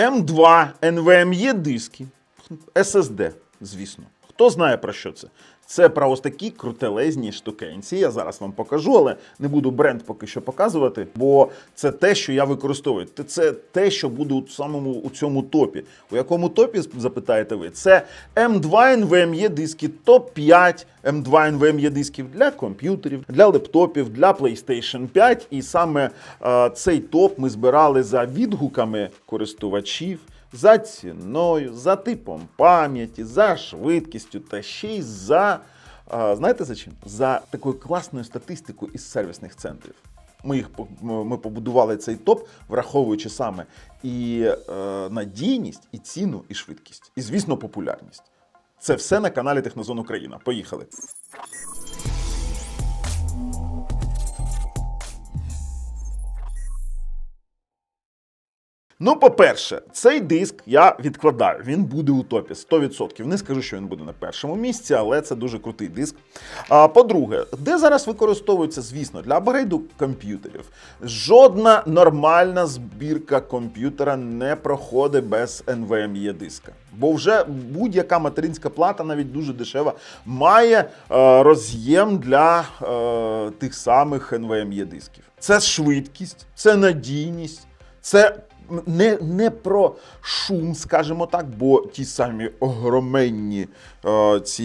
М2 NVMe диски, SSD, звісно. Хто знає про що це? Це про ось такі крутелезні штукенці. Я зараз вам покажу, але не буду бренд поки що показувати, бо це те, що я використовую. Це- те, що буде у самому у цьому топі. У якому топі запитаєте ви? Це M2 NVMe диски, топ 5 M2 NVMe дисків для комп'ютерів, для лептопів, для PlayStation 5. І саме е, цей топ ми збирали за відгуками користувачів за ціною, за типом пам'яті, за швидкістю та ще й за. Знаєте за чим? За такою класною статистикою із сервісних центрів. Ми їх ми побудували цей топ, враховуючи саме і е, надійність, і ціну, і швидкість, і звісно, популярність. Це все на каналі Технозон Україна. Поїхали. Ну, по-перше, цей диск я відкладаю. Він буде у топі 100%. Не скажу, що він буде на першому місці, але це дуже крутий диск. А по-друге, де зараз використовується, звісно, для апгрейду комп'ютерів. Жодна нормальна збірка комп'ютера не проходить без NVMe диска. Бо вже будь-яка материнська плата, навіть дуже дешева, має е, роз'єм для е, тих самих NVMe дисків. Це швидкість, це надійність, це не, не про шум, скажімо так, бо ті самі огроменні е, ці,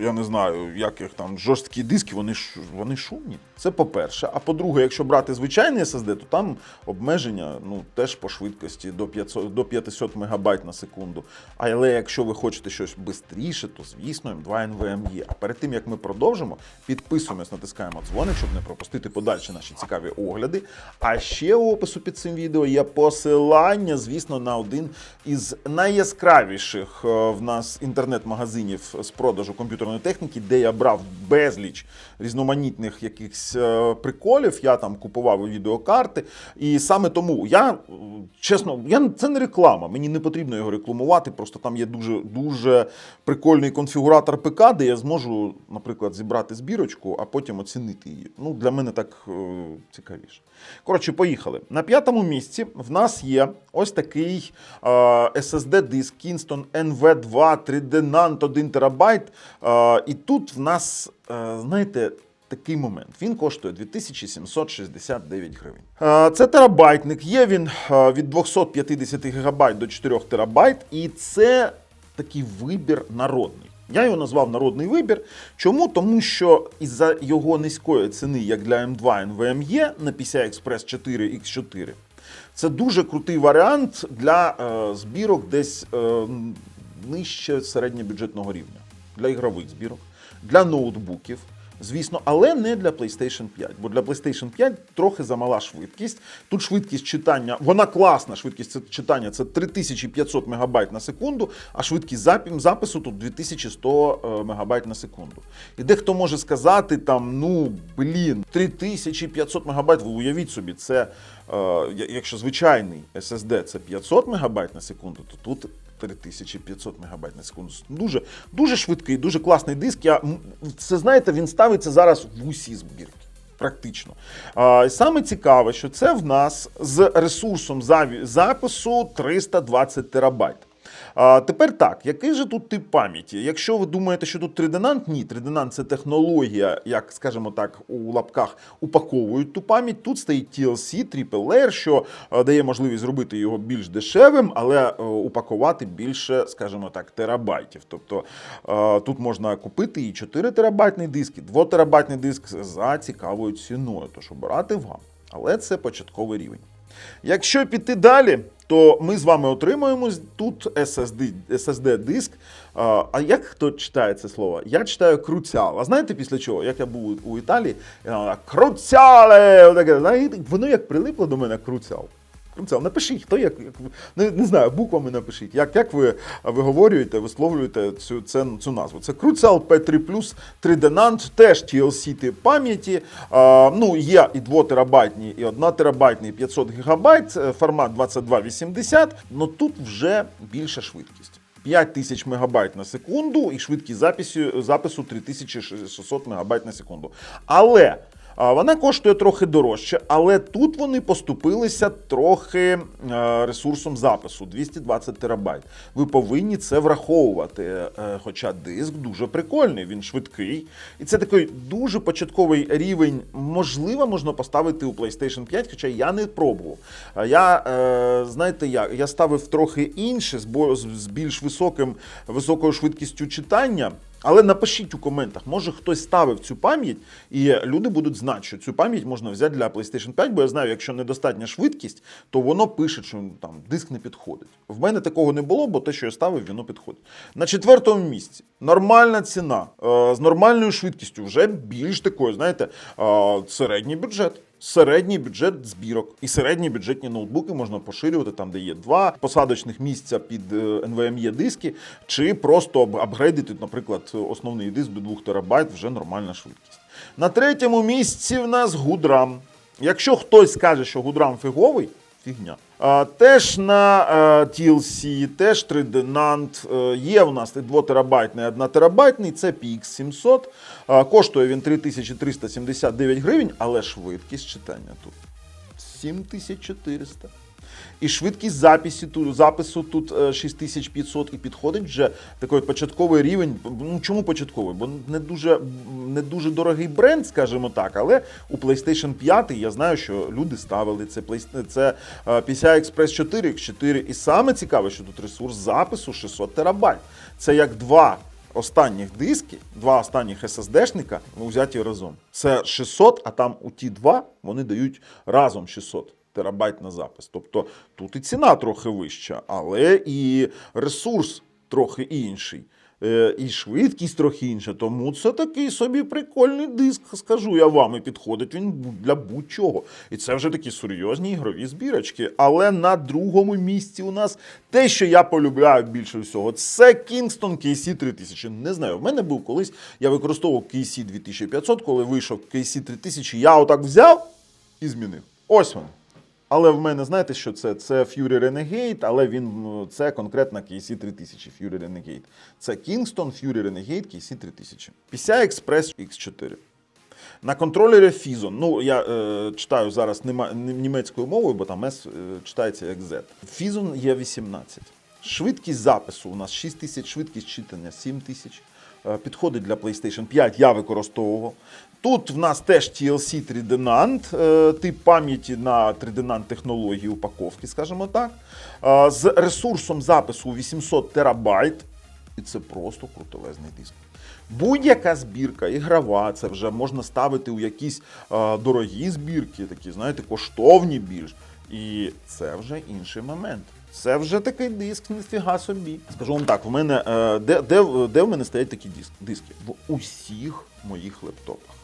я не знаю, як їх там жорсткі диски, вони, вони шумні. Це по-перше. А по-друге, якщо брати звичайний SSD, то там обмеження ну, теж по швидкості до 500, до 500 МБ на секунду. Але якщо ви хочете щось швидше, то звісно M2 NVMe. А перед тим як ми продовжимо, підписуємось, натискаємо дзвоник, щоб не пропустити подальші наші цікаві огляди. А ще у опису під цим відео є посилання, звісно, на один із найяскравіших е, в нас інтернет-магазинів з продажу комп'ютерної техніки, де я брав безліч різноманітних якихось е, приколів. Я там купував відеокарти. І саме тому я е, чесно, я це не реклама. Мені не потрібно його рекламувати. Просто там є дуже дуже прикольний конфігуратор ПК, де я зможу, наприклад, зібрати збірочку, а потім оцінити її. Ну для мене так цікавіше. Коротше, поїхали. На п'ятому місці в нас є ось такий е, SSD-диск Kingston NV2 3D NAND 1 ТБ. Е, і тут в нас, е, знаєте, такий момент. Він коштує 2769 гривень. Це терабайтник. Є він від 250 ГБ до 4 ТБ, і це такий вибір народний. Я його назвав народний вибір. Чому? Тому що із-за його низької ціни, як для М2 NVMe на PCI Express 4 X4, це дуже крутий варіант для е, збірок десь е, нижче середньобюджетного рівня, для ігрових збірок, для ноутбуків. Звісно, але не для PlayStation 5, бо для PlayStation 5 трохи замала швидкість. Тут швидкість читання, вона класна. Швидкість читання це 3500 МБ на секунду, а швидкість запису тут 2100 МБ на секунду. І дехто може сказати там, ну блін, 3500 МБ, ви уявіть собі, це е, якщо звичайний SSD це 500 МБ на секунду, то тут 3500 МБ на секунду. Дуже, дуже швидкий, дуже класний диск. Я, це знаєте, він ставиться зараз в усі збірки. Практично. А, саме цікаве, що це в нас з ресурсом запису 320 терабайт. А, тепер так, який же тут тип пам'яті? Якщо ви думаєте, що тут 3D ні, 3D це технологія, як скажімо так, у лапках упаковують ту пам'ять. Тут стоїть TLC, Triple Layer, що е, дає можливість зробити його більш дешевим, але е, упакувати більше, скажімо так, терабайтів. Тобто е, тут можна купити і 4 терабайтний диск, і 2 терабайтний диск за цікавою ціною. Тож обирати вам. Але це початковий рівень. Якщо піти далі, то ми з вами отримуємо тут SSD, SSD-диск. А, а як хто читає це слово? Я читаю круціал. А знаєте після чого? Як я був у Італії, я круціале! Воно як прилипло до мене круціал. Круціал, напишіть, хто як, не, не знаю, буквами напишіть, як, як ви виговорюєте, висловлюєте цю, це, цю назву. Це Crucial P3 3D NAND, теж TLC тип пам'яті. Ну, є і 2 терабайтні, і 1 терабайтний 500 гігабайт, формат 2280, але тут вже більша швидкість. 5000 МБ на секунду і швидкість запису, запису 3600 МБ на секунду. Але Вона коштує трохи дорожче, але тут вони поступилися трохи е, ресурсом запису 220 терабайт. Ви повинні це враховувати. Е, Хоча диск дуже прикольний, він швидкий. І це такий дуже початковий рівень. Можливо, можна поставити у PlayStation 5, хоча я не пробував. Я, е, знаєте, як, я ставив трохи інше, з, більш високим, високою швидкістю читання. Але напишіть у коментах, може хтось ставив цю пам'ять, і люди будуть знати, що цю пам'ять можна взяти для PlayStation 5, бо я знаю, якщо недостатня швидкість, то воно пише, що там диск не підходить. В мене такого не було, бо те, що я ставив, воно підходить. На четвертому місці нормальна ціна е, з нормальною швидкістю, вже більш такою, знаєте, е, середній бюджет. Середній бюджет збірок і середні бюджетні ноутбуки можна поширювати там, де є два посадочних місця під е, NVMe диски, чи просто ап- апгрейдити, наприклад, основний диск до 2 терабайт, вже нормальна швидкість. На третьому місці в нас Гудрам. Якщо хтось скаже, що Гудрам фіговий, фігня. А, теж на а, TLC, теж 3D NAND. Е, є у нас і 2 терабайтний, 1 терабайтний, це PX700. А, коштує він 3379 гривень, але швидкість читання тут 7400. І швидкість запису тут, запису тут е, 6500 і підходить вже такий початковий рівень. Ну чому початковий? Бо не дуже, не дуже дорогий бренд, скажімо так, але у PlayStation 5 я знаю, що люди ставили це, це е, PCI Express 4 X4. І саме цікаве, що тут ресурс запису 600 терабайт. Це як два останніх диски, два останніх SSD-шника ну, взяті разом. Це 600, а там у ті два вони дають разом 600 терабайт на запис. Тобто тут і ціна трохи вища, але і ресурс трохи інший. Е, І швидкість трохи інша, тому це такий собі прикольний диск, скажу я вам, і підходить він для будь-чого. І це вже такі серйозні ігрові збірочки. Але на другому місці у нас те, що я полюбляю більше всього, це Kingston KC 3000. Не знаю, в мене був колись, я використовував KC 2500, коли вийшов KC 3000, я отак взяв і змінив. Ось він. Але в мене знаєте, що це? Це Fury Renegade, але він це конкретно KC 3000 Fury Renegade. Це Kingston Fury Renegade KC 3000. PCI Express X4. На контролері Fizon. Ну, я е, читаю зараз нема, німецькою мовою, бо там S е, читається як Z. Fizon є 18. Швидкість запису у нас 6000, швидкість читання 7000. Е, Підходить для PlayStation 5, я використовував. Тут в нас теж TLC 3D NAND, е, тип пам'яті на 3D NAND технології упаковки, скажімо так. Е, З ресурсом запису 800 терабайт. І це просто крутелезний диск. Будь-яка збірка, ігрова, це вже можна ставити у якісь е, дорогі збірки, такі, знаєте, коштовні більш. І це вже інший момент. Це вже такий диск, ніфіга собі. Скажу вам так, в мене е, де, де, де в мене стоять такі диск, диски? В усіх моїх лептопах.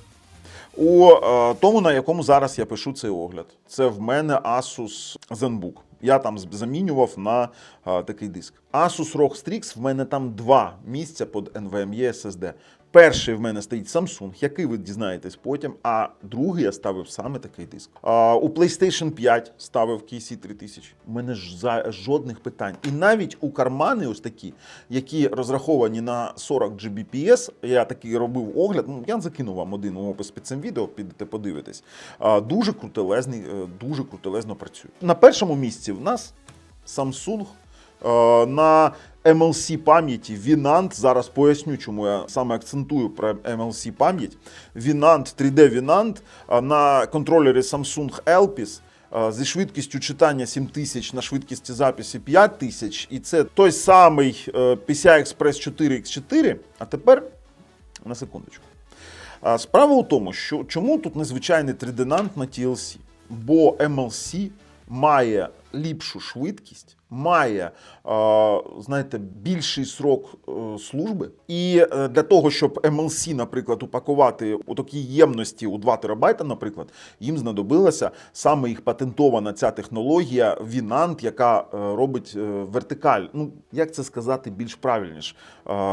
У е, тому, на якому зараз я пишу цей огляд, це в мене Asus ZenBook. Я там замінював на е, такий диск. Asus ROG Strix, в мене там два місця під NVMe SSD. Перший в мене стоїть Samsung, який ви дізнаєтесь потім, а другий я ставив саме такий диск. А, у PlayStation 5 ставив KC 3000. У мене ж за жодних питань. І навіть у кармани, ось такі, які розраховані на 40 Gbps, я такий робив огляд. Ну я закину вам один опис під цим відео, підете подивитесь. А, дуже крутелезний, е, дуже крутелезно працює. На першому місці в нас Samsung на MLC пам'яті Vinant. Зараз поясню, чому я саме акцентую про MLC пам'ять. Vinant, 3D Vinant е, на контролері Samsung Elpis. е, Зі швидкістю читання 7000 на швидкості запису 5000. І це той самий е, PCI Express 4X4. А тепер на секундочку. Справа у тому, що чому тут незвичайний 3D NAND на TLC? Бо MLC має ліпшу швидкість, має, е, знаєте, більший срок е, служби. І е, для того, щоб MLC, наприклад, упакувати у такій ємності у 2 терабайта, наприклад, їм знадобилася саме їх патентована ця технологія Vinant, яка робить вертикаль. Ну, як це сказати більш правильніше?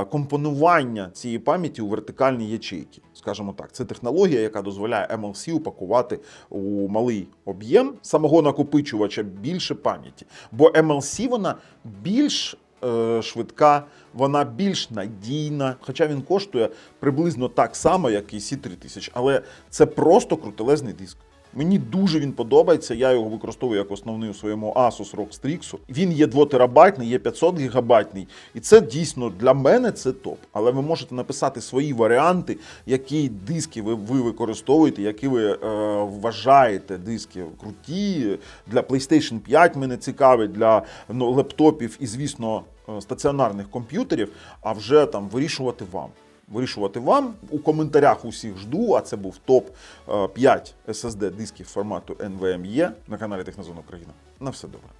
Компонування цієї пам'яті у вертикальні ячейки. Скажімо так, це технологія, яка дозволяє MLC упакувати у малий об'єм самого накопичувача більше пам'яті. Бо MLC вона більш е, швидка, вона більш надійна. Хоча він коштує приблизно так само, як і C3000, але це просто крутелезний диск. Мені дуже він подобається. Я його використовую як основний у своєму Asus ROG Strix. Він є 2 терабайтний, є 500 гігабайтний. І це дійсно для мене це топ. Але ви можете написати свої варіанти, які диски ви, ви використовуєте, які ви е, вважаєте диски круті. Для PlayStation 5 мене цікавить, для ну, лептопів і, звісно, е, стаціонарних комп'ютерів, а вже там вирішувати вам. Вирішувати вам у коментарях усіх жду. А це був топ 5 SSD дисків формату NVMe на каналі Технозон Україна. На все добре.